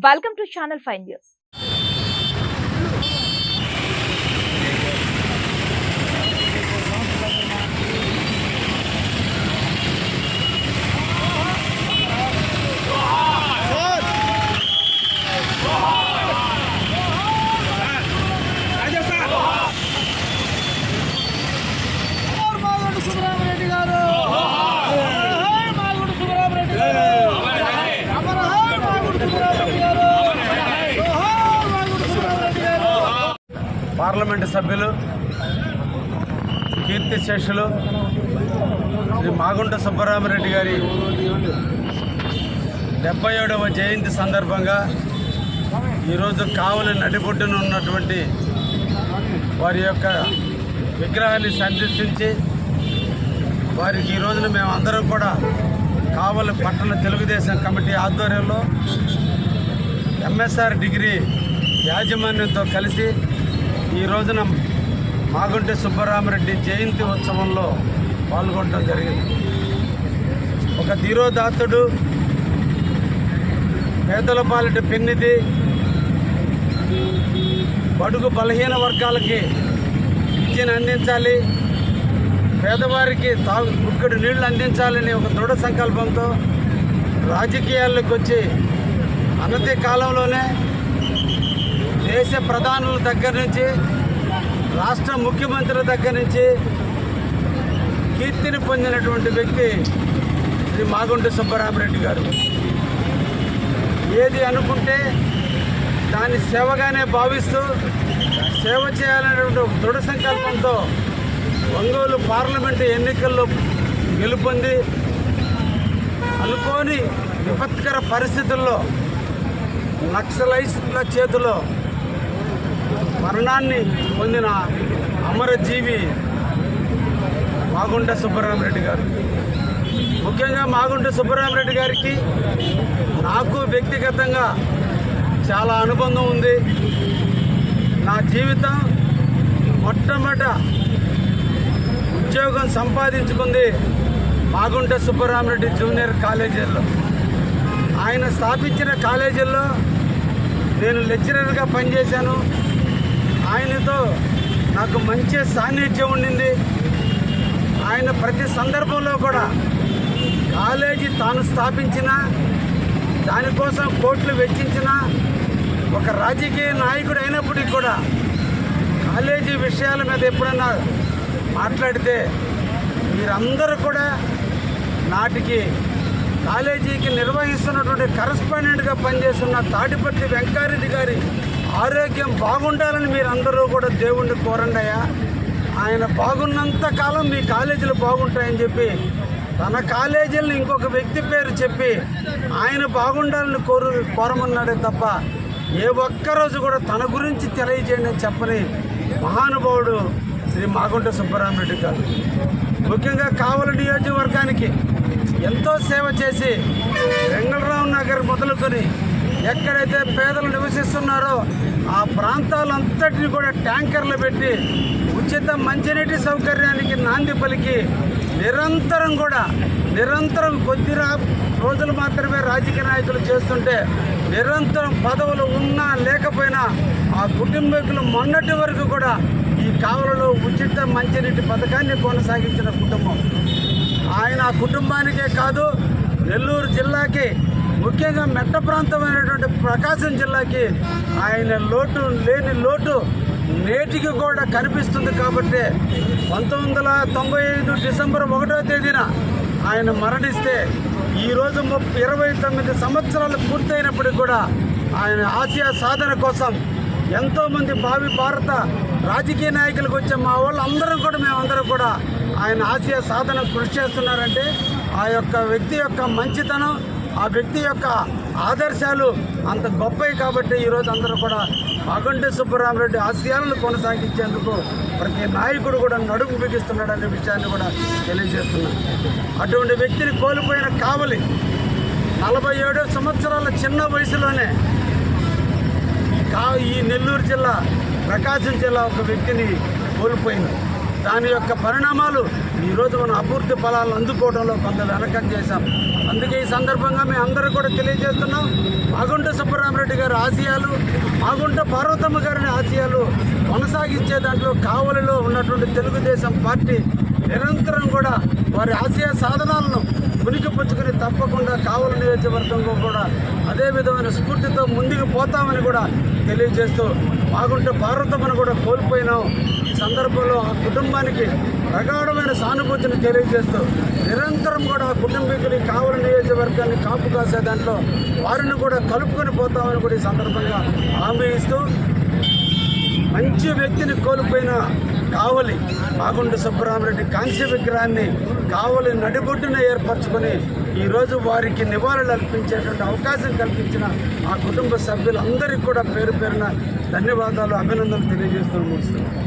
Welcome to Channel Five News. Parliament సభ్యులు కీర్తిశేషులు శ్రీ మాగుంట సుబ్బరామరెడ్డి గారి డెబ్బై ఏడవ జయంతి సందర్భంగా ఈరోజు కావలి నడిబొడ్డున ఉన్నటువంటి వారి యొక్క విగ్రహాన్ని సందర్శించి వారికి ఈ రోజున మేము అందరం కూడా కావలి పట్టణ తెలుగుదేశం కమిటీ ఆధ్వర్యంలో ఎంఎస్ఆర్ డిగ్రీ యాజమాన్యంతో కలిసి ఈ రోజున మాగుంటి సుబ్బరామరెడ్డి జయంతి ఉత్సవంలో పాల్గొనడం జరిగింది. ఒక ధీరోదాత్తుడు పేదల పాలిట పెన్నిది బడుగు బలహీన వర్గాలకి విద్యను అందించాలి పేదవారికి తాగు గుక్కడి నీళ్ళు అందించాలని ఒక దృఢ సంకల్పంతో రాజకీయాల్లోకి వచ్చి అనతి కాలంలోనే దేశ ప్రధానుల దగ్గర నుంచి రాష్ట్ర ముఖ్యమంత్రుల దగ్గర నుంచి కీర్తిని పొందినటువంటి వ్యక్తి శ్రీ మాగుంటి సుబ్బరామరెడ్డి గారు. ఏది అనుకుంటే దాన్ని సేవగానే భావిస్తూ సేవ చేయాలనేటువంటి ఒక దృఢ సంకల్పంతో ఒంగోలు పార్లమెంటు ఎన్నికల్లో గెలుపొంది అనుకోని విపత్కర పరిస్థితుల్లో నక్సలైస్టుల చేతిలో మరణాన్ని పొందిన అమరజీవి మాగుంట సుబ్బరామరెడ్డి గారు. ముఖ్యంగా మాగుంట సుబ్బరామరెడ్డి గారికి నాకు వ్యక్తిగతంగా చాలా అనుబంధం ఉంది. నా జీవితం మొట్టమొదట ఉద్యోగం సంపాదించుకుంది మాగుంట సుబ్బరామరెడ్డి జూనియర్ కాలేజీల్లో. ఆయన స్థాపించిన కాలేజీల్లో నేను లెక్చరర్గా పనిచేశాను. ఆయనతో నాకు మంచి సాన్నిధ్యం ఉండింది. ఆయన ప్రతి సందర్భంలో కూడా కాలేజీ తాను స్థాపించిన దానికోసం కోట్లు వెచ్చించిన ఒక రాజకీయ నాయకుడు అయినప్పటికీ కూడా కాలేజీ విషయాల మీద ఎప్పుడైనా మాట్లాడితే మీరందరూ కూడా నాటికి కాలేజీకి నిర్వహిస్తున్నటువంటి కరస్పాండెంట్గా పనిచేస్తున్న తాటిపల్లి వెంకారెడ్డి గారి ఆరోగ్యం బాగుండాలని మీరందరూ కూడా దేవుణ్ణి కోరండియా ఆయన బాగున్నంత కాలం మీ కాలేజీలు బాగుంటాయని చెప్పి తన కాలేజీలను ఇంకొక వ్యక్తి పేరు చెప్పి ఆయన బాగుండాలని కోరు కోరమన్నాడే తప్ప ఏ ఒక్కరోజు కూడా తన గురించి తెలియజేయండి అని చెప్పని మహానుభావుడు శ్రీ మాగుంట సుబ్బరామరెడ్డి గారు. ముఖ్యంగా కావలి నియోజకవర్గానికి ఎంతో సేవ చేసి వెంగళరావు నగర్ మొదలుకొని ఎక్కడైతే పేదలు నివసిస్తున్నారో ఆ ప్రాంతాలంతటిని కూడా ట్యాంకర్లు పెట్టి ఉచిత మంచినీటి సౌకర్యానికి నాంది పలికి నిరంతరం కూడా నిరంతరం కొద్ది రోజులు మాత్రమే రాజకీయ నాయకులు చేస్తుంటే నిరంతరం పదవులు ఉన్నా లేకపోయినా ఆ కుటుంబీకులు మొన్నటి వరకు కూడా ఈ కావలలో ఉచిత మంచినీటి పథకాన్ని కొనసాగించిన కుటుంబం. ఆయన కుటుంబానికే కాదు నెల్లూరు జిల్లాకి ముఖ్యంగా మెట్ట ప్రాంతమైనటువంటి ప్రకాశం జిల్లాకి ఆయన లోటు లేని లోటు నేటికి కూడా కనిపిస్తుంది కాబట్టి పంతొమ్మిది వందల తొంభై ఐదు డిసెంబర్ ఒకటో తేదీన ఆయన మరణిస్తే ఈరోజు ముప్పై ఇరవై తొమ్మిది సంవత్సరాలు పూర్తయినప్పటికీ కూడా ఆయన ఆసియా సాధన కోసం ఎంతోమంది భావి భారత రాజకీయ నాయకులకు వచ్చే మా వాళ్ళు అందరం కూడా మేమందరం కూడా ఆయన ఆసియా సాధన కృషి చేస్తున్నారంటే ఆ యొక్క వ్యక్తి యొక్క మంచితనం ఆ వ్యక్తి యొక్క ఆదర్శాలు అంత గొప్పవి కాబట్టి ఈరోజు అందరూ కూడా మాగంటి సుబ్బరామరెడ్డి ఆశయాలను కొనసాగించేందుకు ప్రతి నాయకుడు కూడా నడుము బిగిస్తున్నాడనే విషయాన్ని కూడా తెలియజేస్తున్నాను. అటువంటి వ్యక్తిని కోల్పోయిన కావలి నలభై ఏడు సంవత్సరాల చిన్న వయసులోనే కా ఈ నెల్లూరు జిల్లా ప్రకాశం జిల్లా ఒక వ్యక్తిని కోల్పోయింది. దాని యొక్క పరిణామాలు ఈరోజు మనం అభివృద్ధి ఫలాలను అందుకోవడంలో కొంత వెనకం చేశాం. అందుకే ఈ సందర్భంగా మేము అందరూ కూడా తెలియజేస్తున్నాం. మాగుంట సుబ్బరామరెడ్డి గారి ఆశయాలు మాగుంట పార్వతమ్మ గారి ఆశయాలు కొనసాగించే దాంట్లో కావలిలో ఉన్నటువంటి తెలుగుదేశం పార్టీ నిరంతరం కూడా వారి ఆశయ సాధనాలను పుణికిపుచ్చుకుని తప్పకుండా కావలి నియోజకవర్గంలో కూడా అదే విధమైన స్ఫూర్తితో ముందుకు పోతామని కూడా తెలియజేస్తూ మాగుంట పార్వతమ్మను కూడా కోల్పోయినాం. సందర్భంలో ఆ కుటుంబానికి ప్రగాఢమైన సానుభూతిని తెలియజేస్తూ నిరంతరం కూడా ఆ కుటుంబీకులు కావలి నియోజకవర్గాన్ని కాపు కాసే దాంట్లో వారిని కూడా కలుపుకొని పోతామని కూడా ఈ సందర్భంగా హామీ ఇస్తూ మంచి వ్యక్తిని కోల్పోయిన కావలి మాగుంట సుబ్బరామరెడ్డి కాంస్య విగ్రహాన్ని కావలి నడిబొడ్డున ఏర్పరచుకొని ఈరోజు వారికి నివాళులు అర్పించేటువంటి అవకాశం కల్పించిన ఆ కుటుంబ సభ్యులందరికీ కూడా పేరు పేరున ధన్యవాదాలు అభినందనలు తెలియజేస్తూ ముగిస్తున్నాను.